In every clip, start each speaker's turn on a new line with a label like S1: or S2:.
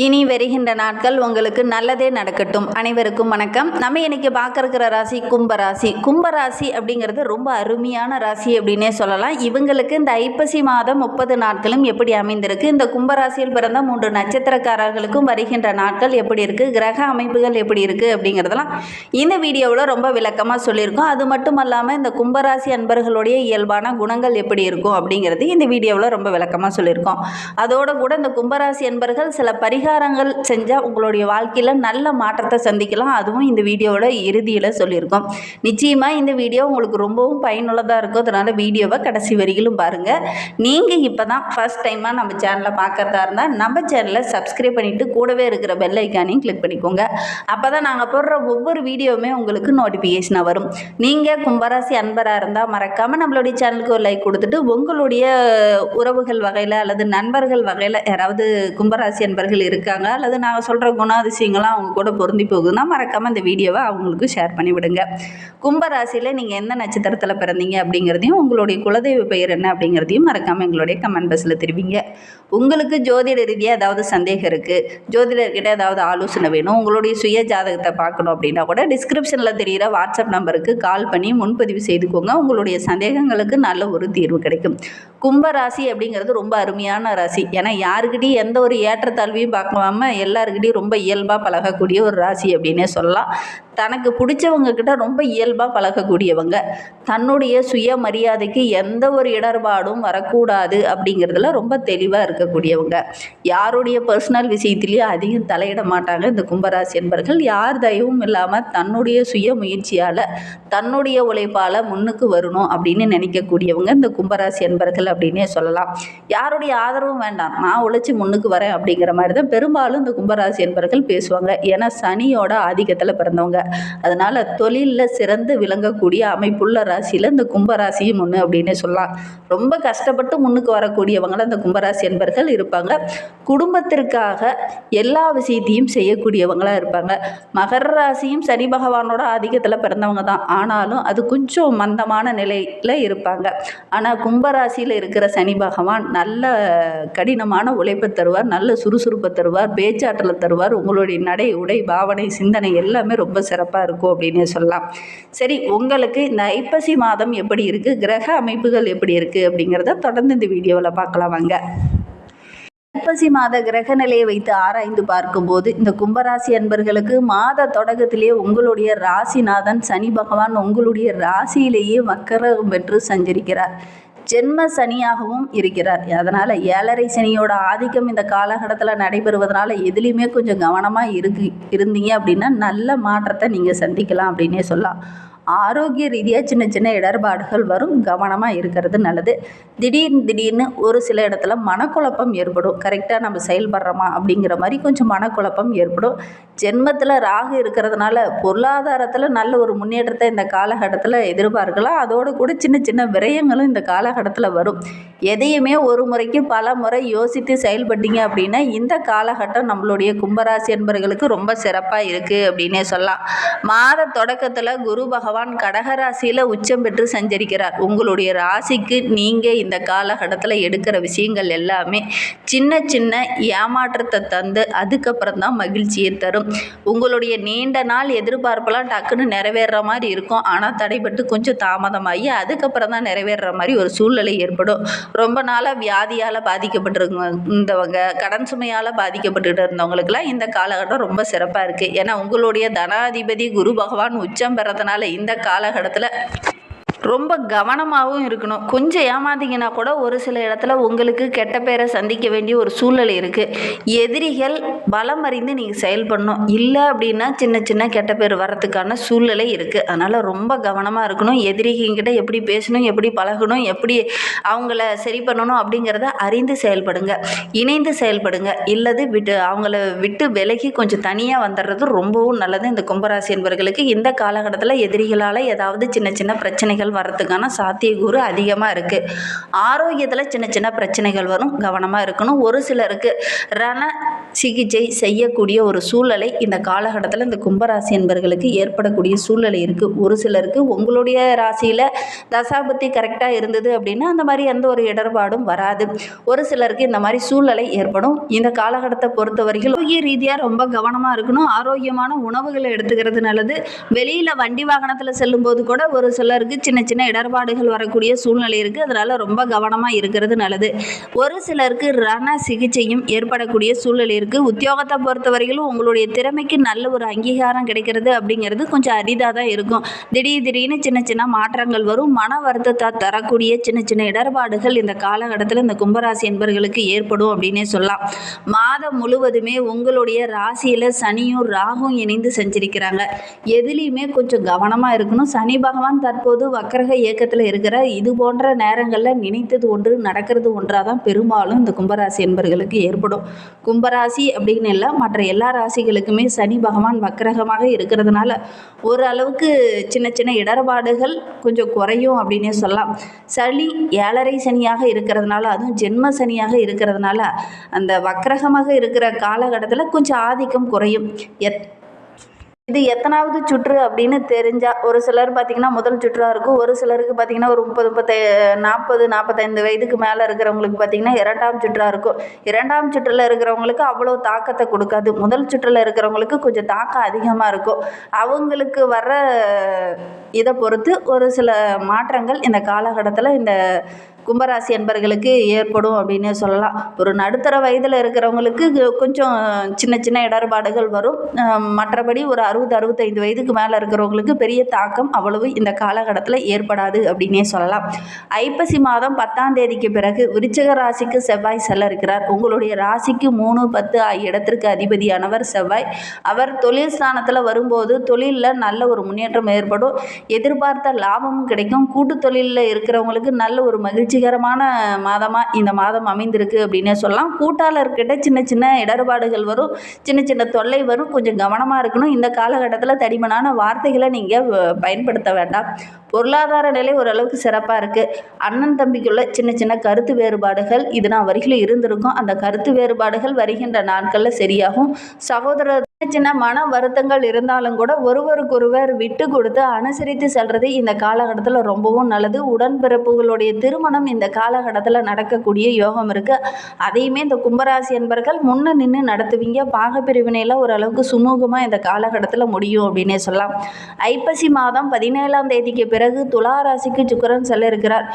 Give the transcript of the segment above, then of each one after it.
S1: இனி வருகின்ற நாட்கள் உங்களுக்கு நல்லதே நடக்கட்டும். அனைவருக்கும் வணக்கம். நம்ம இன்னைக்கு பார்க்க ராசி கும்பராசி கும்பராசி அப்படிங்கிறது ரொம்ப அருமையான ராசி அப்படின்னே சொல்லலாம். இவங்களுக்கு இந்த ஐப்பசி மாதம் முப்பது நாட்களும் எப்படி அமைந்திருக்கு? இந்த கும்பராசியில் பிறந்த மூன்று நட்சத்திரக்காரர்களுக்கும் வருகின்ற நாட்கள் எப்படி இருக்கு? கிரக அமைப்புகள் எப்படி இருக்கு? அப்படிங்கிறதெல்லாம் இந்த வீடியோவில் ரொம்ப விளக்கமாக சொல்லியிருக்கோம். அது மட்டும் இல்லாமல் இந்த கும்பராசி அன்பர்களுடைய இயல்பான குணங்கள் எப்படி இருக்கும் அப்படிங்கிறது இந்த வீடியோவில் ரொம்ப விளக்கமாக சொல்லியிருக்கோம். அதோட கூட இந்த கும்பராசி அன்பர்கள் சில பரி பரிகாரங்கள் செஞ்சால் உங்களுடைய வாழ்க்கையில் நல்ல மாற்றத்தை சந்திக்கலாம். அதுவும் இந்த வீடியோவோட இறுதியில் சொல்லியிருக்கோம். நிச்சயமாக இந்த வீடியோ உங்களுக்கு ரொம்பவும் பயனுள்ளதாக இருக்கும். அதனால் வீடியோவை கடைசி வரிகளும் பாருங்கள் நீங்கள் இப்போ தான் ஃபஸ்ட் டைமாக நம்ம சேனலை பார்க்குறதா இருந்தால் நம்ம சேனலை சப்ஸ்கிரைப் பண்ணிவிட்டு கூடவே இருக்கிற பெல் ஐக்கானையும் கிளிக் பண்ணிக்கோங்க. அப்போ தான் நாங்கள் போடுற ஒவ்வொரு வீடியோவுமே உங்களுக்கு நோட்டிஃபிகேஷனாக வரும். நீங்கள் கும்பராசி அன்பராக இருந்தால் மறக்காமல் நம்மளுடைய சேனலுக்கு ஒரு லைக் கொடுத்துட்டு உங்களுடைய உறவுகள் வகையில் அல்லது நண்பர்கள் வகையில் யாராவது கும்பராசி அன்பர்கள் இருக்காங்க. அல்லது நாங்கள் சொல்கிற குணாதிசயங்கள்லாம் அவங்க கூட பொருந்தி போகுதுன்னா மறக்காமல் இந்த வீடியோவை அவங்களுக்கு ஷேர் பண்ணி விடுங்க. கும்பராசியில் நீங்கள் எந்த நட்சத்திரத்தில் பிறந்தீங்க அப்படிங்கிறதையும் உங்களுடைய குலதெய்வ பெயர் என்ன அப்படிங்கிறதையும் மறக்காமல் எங்களுடைய கமெண்ட் பாக்ஸில் தெரிவிங்க. உங்களுக்கு ஜோதிட ரீதியாக ஏதாவது சந்தேகம் இருக்குது ஜோதிடர்கிட்ட ஏதாவது ஆலோசனை வேணும் உங்களுடைய சுய ஜாதகத்தை பார்க்கணும் அப்படின்னா கூட டிஸ்கிரிப்ஷனில் தெரிகிற வாட்ஸ்அப் நம்பருக்கு கால் பண்ணி முன்பதிவு செய்துக்கோங்க. உங்களுடைய சந்தேகங்களுக்கு நல்ல ஒரு தீர்வு கிடைக்கும். கும்பராசி அப்படிங்கிறது ரொம்ப அருமையான ராசி. ஏன்னா யாருக்கிட்டையும் எந்த ஒரு ஏற்றத்தாழ்வையும் பார்க்காம எல்லாருக்கிட்டையும் ரொம்ப இயல்பாக பழகக்கூடிய ஒரு ராசி அப்படின்னே சொல்லலாம். தனக்கு பிடிச்சவங்க கிட்ட ரொம்ப இயல்பாக பழகக்கூடியவங்க. தன்னுடைய சுயமரியாதைக்கு எந்த ஒரு இடர்பாடும் வரக்கூடாது அப்படிங்கிறதுல ரொம்ப தெளிவாக இருக்கக்கூடியவங்க. யாருடைய பர்சனல் விஷயத்திலையும் அதிகம் தலையிட மாட்டாங்க இந்த கும்பராசி என்பர்கள். யார் தயவும் இல்லாமல் தன்னுடைய சுய முயற்சியால் தன்னுடைய உழைப்பால் முன்னுக்கு வரணும் அப்படின்னு நினைக்கக்கூடியவங்க இந்த கும்பராசி என்பர்கள் அப்படின்னே சொல்லலாம். யாருடைய ஆதரவும் வேண்டாம். நான் உழைச்சி முன்னுக்கு வரேன் அப்படிங்கிற மாதிரி தான் பெரும்பாலும் இந்த கும்பராசி என்பர்கள் பேசுவாங்க. ஏன்னா சனியோட ஆதிக்கத்தில் பிறந்தவங்க. அதனால் தொழிலில் சிறந்து விளங்கக்கூடிய அமைப்புள்ள ராசியில் இந்த கும்பராசியும் ஒன்று அப்படின்னு சொல்லலாம். ரொம்ப கஷ்டப்பட்டு முன்னுக்கு வரக்கூடியவங்கள இந்த கும்பராசி என்பர்கள் இருப்பாங்க. குடும்பத்திற்காக எல்லா விஷயத்தையும் செய்யக்கூடியவங்களாக இருப்பாங்க. மகர ராசியும் சனி பகவானோட ஆதிக்கத்தில் பிறந்தவங்க தான். ஆனாலும் அது கொஞ்சம் மந்தமான நிலையில் இருப்பாங்க. ஆனால் கும்பராசியில் இருக்கிற சனி பகவான் நல்ல கடினமான உழைப்பை தருவார். நல்ல சுறுசுறுப்பை தருவார். பேச்சாற்றலை தருவார். உங்களுடைய நடை உடை பாவனை சிந்தனை எல்லாமே ரொம்ப சிறப்பாக இருக்கும் அப்படின்னு சொல்லலாம். சரி உங்களுக்கு இந்த ஐப்பசி மாதம் எப்படி இருக்குது கிரக அமைப்புகள் எப்படி இருக்குது அப்படிங்கிறத தொடர்ந்து இந்த வீடியோவில் பார்க்கலாம் வாங்க. ஐப்பசி மாத கிரக நிலையை வைத்து ஆராய்ந்து பார்க்கும்போது இந்த கும்பராசி அன்பர்களுக்கு மாத தொடக்கத்திலேயே உங்களுடைய ராசிநாதன் சனி பகவான் உங்களுடைய ராசியிலேயே வக்கரம் பெற்று சஞ்சரிக்கிறார். ஜென்ம சனியாகவும் இருக்கிறார். அதனால் ஏழரை சனியோட ஆதிக்கம் இந்த காலகட்டத்தில் நடைபெறுவதனால எதுலேயுமே கொஞ்சம் கவனமாக இருக்கு இருந்தீங்க அப்படின்னா நல்ல மாற்றத்தை நீங்கள் சந்திக்கலாம் அப்படின்னே சொல்லலாம். ஆரோக்கிய ரீதியாக சின்ன சின்ன இடர்பாடுகள் வரும். கவனமாக இருக்கிறது நல்லது. திடீர்னு திடீர்னு ஒரு சில இடத்துல மனக்குழப்பம் ஏற்படும். கரெக்டாக நம்ம செயல்படுறோமா அப்படிங்கிற மாதிரி கொஞ்சம் மனக்குழப்பம் ஏற்படும். ஜென்மத்தில் ராகு இருக்கிறதுனால பொருளாதாரத்தில் நல்ல ஒரு முன்னேற்றத்தை இந்த காலகட்டத்தில் எதிர்பார்க்கலாம். அதோடு கூட சின்ன சின்ன விரயங்களும் இந்த காலகட்டத்தில் வரும். எதையுமே ஒரு முறைக்கு பல முறை யோசித்து செயல்பட்டீங்க அப்படின்னா இந்த காலகட்டம் நம்மளுடைய கும்பராசி என்பவர்களுக்கு ரொம்ப சிறப்பாக இருக்குது அப்படின்னே சொல்லலாம். மாத தொடக்கத்தில் குரு பகவான் பகவான் கடகராசியில் உச்சம் பெற்று சஞ்சரிக்கிறார். உங்களுடைய ராசிக்கு நீங்கள் இந்த காலகட்டத்தில் எடுக்கிற விஷயங்கள் எல்லாமே சின்ன சின்ன ஏமாற்றத்தை தந்து அதுக்கப்புறம் தான் மகிழ்ச்சியை தரும். உங்களுடைய நீண்ட நாள் எதிர்பார்ப்பெல்லாம் டக்குன்னு நிறைவேற மாதிரி இருக்கும். ஆனால் தடைபட்டு கொஞ்சம் தாமதமாகி அதுக்கப்புறம் தான் நிறைவேற மாதிரி ஒரு சூழ்நிலை ஏற்படும். ரொம்ப நாளாக வியாதியால் பாதிக்கப்பட்டிருந்தவங்க கடன் சுமையால் பாதிக்கப்பட்டுட்டு இருந்தவங்களுக்கெல்லாம் இந்த காலகட்டம் ரொம்ப சிறப்பாக இருக்குது ஏன்னா உங்களுடைய தனாதிபதி குரு பகவான் உச்சம் பெறதுனால இந்த காலகட்டத்தில் ரொம்ப கவனமாகவும் இருக்கணும். கொஞ்சம் ஏமாந்தீங்கன்னா கூட ஒரு சில இடத்துல உங்களுக்கு கெட்ட பேரை சந்திக்க வேண்டிய ஒரு சூழ்நிலை இருக்குது எதிரிகள் பலம் அறிந்து நீங்கள் செயல்படணும். இல்லை அப்படின்னா சின்ன சின்ன கெட்ட பேர் வர்றதுக்கான சூழ்நிலை இருக்குது அதனால் ரொம்ப கவனமாக இருக்கணும். எதிரிகிட்ட எப்படி பேசணும் எப்படி பழகணும் எப்படி அவங்கள சரி பண்ணணும் அப்படிங்கிறத அறிந்து செயல்படுங்க. இணைந்து செயல்படுங்க. இல்லது விட்டு அவங்கள விட்டு விலகி கொஞ்சம் தனியாக வந்துடுறது ரொம்பவும் நல்லது. இந்த கும்பராசி என்பவர்களுக்கு இந்த காலகட்டத்தில் எதிரிகளால் ஏதாவது சின்ன சின்ன பிரச்சனைகள் இடர்பாடுகள் வரத்துக்கான சாத்தியக்கூறு அதிகமாக இருக்குது ஆரோக்கியத்தில் சின்ன சின்ன பிரச்சனைகள் வரும் கவனமாக இருக்கணும். ஒரு சிலருக்கு ரண சிகிச்சை செய்யக்கூடிய ஒரு சூழ்நிலை இந்த காலகட்டத்தில் இந்த கும்பராசி என்பர்களுக்கு ஏற்படக்கூடிய சூழ்நிலை இருக்குது ஒரு சிலருக்கு உங்களுடைய ராசியில் தசாபத்தி கரெக்டாக இருந்தது அப்படின்னா அந்த மாதிரி எந்த ஒரு இடர்பாடும் வராது. ஒரு சிலருக்கு இந்த மாதிரி சூழ்நிலை ஏற்படும். இந்த காலகட்டத்தை பொறுத்த வரைக்கும் ஆரோக்கிய ரீதியாக ரொம்ப கவனமாக இருக்கணும். ஆரோக்கியமான உணவுகளை எடுத்துக்கிறது நல்லது. வெளியில் வண்டி வாகனத்தில் செல்லும்போது கூட ஒரு சிலருக்கு சின்ன சின்ன இடர்பாடுகள் வரக்கூடிய சூழ்நிலை இருக்குது அதனால் ரொம்ப கவனமாக இருக்கிறது நல்லது. ஒரு சிலருக்கு ரண சிகிச்சையும் ஏற்படக்கூடிய சூழ்நிலை இருக்குது உத்தியோகத்தை பொறுத்தவரையிலும் உங்களுடைய திறமைக்கு நல்ல ஒரு அங்கீகாரம் கிடைக்கிறது அப்படிங்கிறது கொஞ்சம் அரிதாக தான் இருக்கும். திடீர் திடீர்னு சின்ன சின்ன மாற்றங்கள் வரும். மன வருத்தத்தை தரக்கூடிய சின்ன சின்ன இடர்பாடுகள் இந்த காலகட்டத்தில் இந்த கும்பராசி என்பர்களுக்கு ஏற்படும் அப்படின்னே சொல்லலாம். மாதம் முழுவதுமே உங்களுடைய ராசியில் சனியும் ராகும் இணைந்து செஞ்சிருக்கிறாங்க. எதுலேயுமே கொஞ்சம் கவனமாக இருக்கணும். சனி பகவான் தற்போது வக்கரக இயக்கத்தில் இருக்கிற இது போன்ற நேரங்களில் நினைத்தது ஒன்று நடக்கிறது ஒன்றாக தான் பெரும்பாலும் இந்த கும்பராசி என்பர்களுக்கு ஏற்படும். கும்பராசி அப்படின்னு இல்லை மற்ற எல்லா ராசிகளுக்குமே சனி பகவான் வக்கரகமாக இருக்கிறதுனால ஓரளவுக்கு சின்ன சின்ன இடர்பாடுகள் கொஞ்சம் குறையும் அப்படின்னே சொல்லலாம். சளி ஏழரை சனியாக இருக்கிறதுனால அதுவும் ஜென்ம சனியாக இருக்கிறதுனால அந்த வக்கரகமாக இருக்கிற காலகட்டத்தில் கொஞ்சம் ஆதிக்கம் குறையும். எத் இது எத்தனாவது சுற்று அப்படின்னு தெரிஞ்சால் ஒரு சிலர் பார்த்திங்கன்னா முதல் சுற்றாக இருக்கும். ஒரு சிலருக்கு பார்த்திங்கன்னா ஒரு முப்பது முப்பத்தி நாற்பது நாற்பத்தைந்து வயதுக்கு மேலே இருக்கிறவங்களுக்கு பார்த்திங்கன்னா இரண்டாம் சுற்றாக இருக்கும். இரண்டாம் சுற்றில் இருக்கிறவங்களுக்கு அவ்வளோ தாக்கத்தை கொடுக்காது. முதல் சுற்றில் இருக்கிறவங்களுக்கு கொஞ்சம் தாக்கம் அதிகமாக இருக்கும். அவங்களுக்கு வர்ற இதை பொறுத்து ஒரு சில மாற்றங்கள் இந்த காலகட்டத்தில் இந்த கும்பராசி என்பர்களுக்கு ஏற்படும் அப்படின்னு சொல்லலாம். ஒரு நடுத்தர வயதில் இருக்கிறவங்களுக்கு கொஞ்சம் சின்ன சின்ன இடர்பாடுகள் வரும். மற்றபடி ஒரு அறுபது அறுபத்தைந்து வயதுக்கு மேலே இருக்கிறவங்களுக்கு பெரிய தாக்கம் அவ்வளவு இந்த காலகட்டத்தில் ஏற்படாது அப்படின்னே சொல்லலாம். ஐப்பசி மாதம் பத்தாம் தேதிக்கு பிறகு விருச்சக ராசிக்கு செவ்வாய் செல்ல இருக்கிறார் உங்களுடைய ராசிக்கு மூணு பத்து ஆகிய இடத்திற்கு அதிபதியானவர் செவ்வாய். அவர் தொழில் ஸ்தானத்தில் வரும்போது தொழிலில் நல்ல ஒரு முன்னேற்றம் ஏற்படும். எதிர்பார்த்த லாபமும் கிடைக்கும். கூட்டு தொழிலில் இருக்கிறவங்களுக்கு நல்ல ஒரு மகிழ்ச்சிகரமான மாதமாக இந்த மாதம் அமைந்திருக்கு அப்படின்னே சொல்லலாம். கூட்டாளர்கிட்ட சின்ன சின்ன இடர்பாடுகள் வரும். சின்ன சின்ன தொல்லை வரும். கொஞ்சம் கவனமாக இருக்கணும். இந்த காலகட்டத்தில் தடிமனான வார்த்தைகளை நீங்கள் பயன்படுத்த வேண்டாம். பொருளாதார நிலை ஓரளவுக்கு சிறப்பாக இருக்குது அண்ணன் தம்பிக்குள்ள சின்ன சின்ன கருத்து வேறுபாடுகள் இது நான் வரையிலும் இருந்திருக்கும். அந்த கருத்து வேறுபாடுகள் வருகின்ற நாட்களில் சரியாகும். சகோதர சின்ன சின்ன மன வருத்தங்கள் இருந்தாலும் கூட ஒருவருக்கொருவர் விட்டு கொடுத்து அனுசரித்து செல்றது இந்த காலகட்டத்தில் ரொம்பவும் நல்லது. உடன்பிறப்புகளுடைய திருமணம் இந்த காலகட்டத்தில் நடக்கக்கூடிய யோகம் இருக்குது அதையுமே இந்த கும்பராசி என்பர்கள் முன்ன நின்று நடத்துவீங்க. பாகப்பிரிவினையில் ஓரளவுக்கு சுமூகமாக இந்த காலகட்டத்தில் முடியும் அப்படின்னே சொல்லலாம். ஐப்பசி மாதம் பதினேழாம் தேதிக்கு பிறகு துலா ராசிக்கு செல்ல இருக்கிறார்.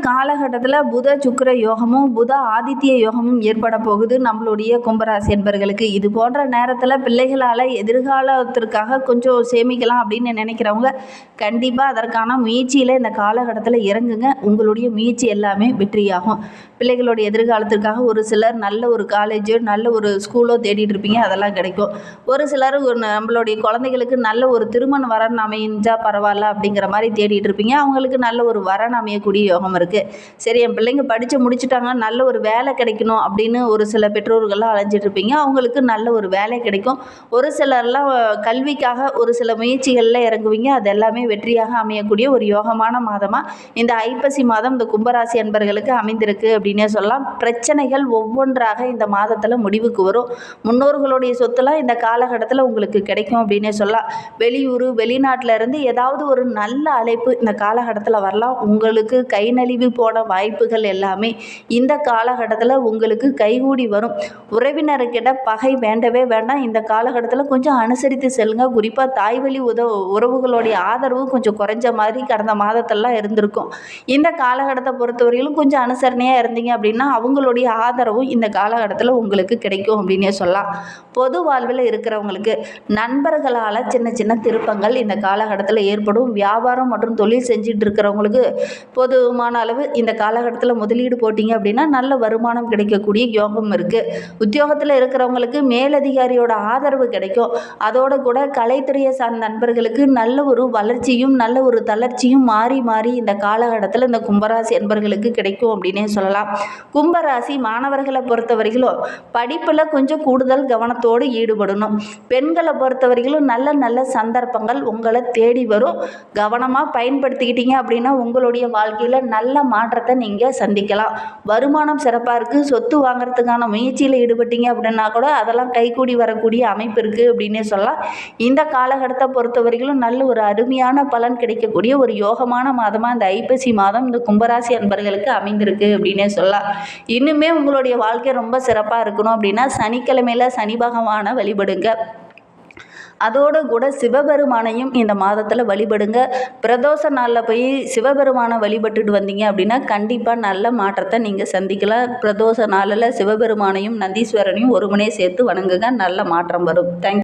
S1: காலகட்டத்தில் புத சுக்கர யோகமும் புத ஆதித்ய யோகமும் ஏற்பட போகுது நம்மளுடைய கும்பராசி என்பர்களுக்கு. இது போன்ற நேரத்தில் பிள்ளைகளால் எதிர்காலத்திற்காக கொஞ்சம் சேமிக்கலாம் அப்படின்னு நினைக்கிறவங்க கண்டிப்பாக அதற்கான முயற்சியில் இந்த காலகட்டத்தில் இறங்குங்க. உங்களுடைய முயற்சி எல்லாமே வெற்றியாகும். பிள்ளைகளுடைய எதிர்காலத்திற்காக ஒரு சிலர் நல்ல ஒரு காலேஜோ நல்ல ஒரு ஸ்கூலோ தேடிட்டு இருப்பீங்க அதெல்லாம் கிடைக்கும். ஒரு சிலர் ஒரு நம்மளுடைய குழந்தைகளுக்கு நல்ல ஒரு திருமண வரன் அமைஞ்சா பரவாயில்ல அப்படிங்கிற மாதிரி தேடிட்டு இருப்பீங்க. அவங்களுக்கு நல்ல ஒரு வரன் அமையக்கூடிய யோகம் இருக்குது சரி என் பிள்ளைங்க படித்து முடிச்சுட்டாங்க நல்ல ஒரு வேலை கிடைக்கணும் அப்படின்னு ஒரு சில பெற்றோர்கள்லாம் அலைஞ்சிட்டு இருப்பீங்க. அவங்களுக்கு நல்ல ஒரு வேலை கிடைக்கும். ஒரு சிலர்லாம் கல்விக்காக ஒரு சில முயற்சிகளில் இறங்குவீங்க. அது எல்லாமே வெற்றியாக அமையக்கூடிய ஒரு யோகமான மாதமாக இந்த ஐப்பசி மாதம் இந்த கும்பராசி அன்பர்களுக்கு அமைந்திருக்கு அப்படின்னே சொல்லலாம். பிரச்சனைகள் ஒவ்வொன்றாக இந்த மாதத்தில் முடிவுக்கு வரும். முன்னோர்களுடைய சொத்துலாம் இந்த காலகட்டத்தில் உங்களுக்கு கிடைக்கும் அப்படின்னே சொல்லலாம். வெளியூர் வெளிநாட்டில் இருந்து ஏதாவது ஒரு நல்ல அழைப்பு இந்த காலகட்டத்தில் வரலாம். உங்களுக்கு கை நழுவி போன வாய்ப்புகள் எல்லாமே இந்த காலகட்டத்தில் உங்களுக்கு கைகூடி வரும். உறவினர்கிட்ட பகை வேண்டவே வேண்டாம். இந்த காலகட்டத்தில் கொஞ்சம் அனுசரித்து செல்லுங்க. குறிப்பாக தாய் வழி உதவு உறவுகளுடைய ஆதரவு கொஞ்சம் குறைஞ்ச மாதிரி கடந்த மாதத்தெல்லாம் இருந்திருக்கும். இந்த காலகட்டத்தை பொறுத்தவரையிலும் கொஞ்சம் அனுசரணையாக இருந்தீங்க அப்படின்னா அவங்களுடைய ஆதரவும் இந்த காலகட்டத்தில் உங்களுக்கு கிடைக்கும் அப்படின்னே சொல்லலாம். பொது வாழ்வில் இருக்கிறவங்களுக்கு நண்பர்களால் சின்ன சின்ன திருப்பங்கள் இந்த காலகட்டத்தில் ஏற்படும். வியாபாரம் மற்றும் தொழில் செஞ்சிட்டு இருக்கிறவங்களுக்கு பொதுவான போதுமான அளவு இந்த காலகட்டத்தில் முதலீடு போட்டிங்க அப்படின்னா நல்ல வருமானம் கிடைக்கக்கூடிய யோகம் இருக்குது உத்தியோகத்தில் இருக்கிறவங்களுக்கு மேலதிகாரியோட ஆதரவு கிடைக்கும். அதோட கூட கலைத்துறையை சார்ந்த நண்பர்களுக்கு நல்ல ஒரு வளர்ச்சியும் நல்ல ஒரு தளர்ச்சியும் மாறி மாறி இந்த காலகட்டத்தில் இந்த கும்பராசி என்பர்களுக்கு கிடைக்கும் அப்படின்னே சொல்லலாம். கும்பராசி மாணவர்களை பொறுத்தவரையிலும் படிப்பில் கொஞ்சம் கூடுதல் கவனத்தோடு ஈடுபடணும். பெண்களை பொறுத்தவரையிலும் நல்ல நல்ல சந்தர்ப்பங்கள் உங்களை தேடி வரும். கவனமாக பயன்படுத்திக்கிட்டீங்க அப்படின்னா உங்களுடைய வாழ்க்கையில் நல்ல நல்ல மாற்றத்தை நீங்கள் சந்திக்கலாம். வருமானம் சிறப்பாக இருக்குது சொத்து வாங்குறதுக்கான முயற்சியில் ஈடுபட்டீங்க அப்படின்னா கூட அதெல்லாம் கைகூடி வரக்கூடிய அமைப்பு இருக்குது அப்படின்னே சொல்லலாம். இந்த காலகட்டத்தை பொறுத்தவரையிலும் நல்ல ஒரு அருமையான பலன் கிடைக்கக்கூடிய ஒரு யோகமான மாதமாக இந்த ஐப்பசி மாதம் இந்த கும்பராசி அன்பர்களுக்கு அமைந்திருக்கு அப்படின்னே சொல்லலாம். இன்னுமே உங்களுடைய வாழ்க்கை ரொம்ப சிறப்பாக இருக்கணும் அப்படின்னா சனிக்கிழமையில் சனி பகவானை வழிபடுங்க. அதோடு கூட சிவபெருமானையும் இந்த மாதத்தில் வழிபடுங்க. பிரதோஷ நாளில் போய் சிவபெருமானை வழிபட்டுட்டு வந்தீங்க அப்படின்னா கண்டிப்பாக நல்ல மாற்றத்தை நீங்கள் சந்திக்கலாம். பிரதோஷ நாளில் சிவபெருமானையும் நந்தீஸ்வரனையும் ஒருமனே சேர்த்து வணங்குங்க. நல்ல மாற்றம் வரும். தேங்க்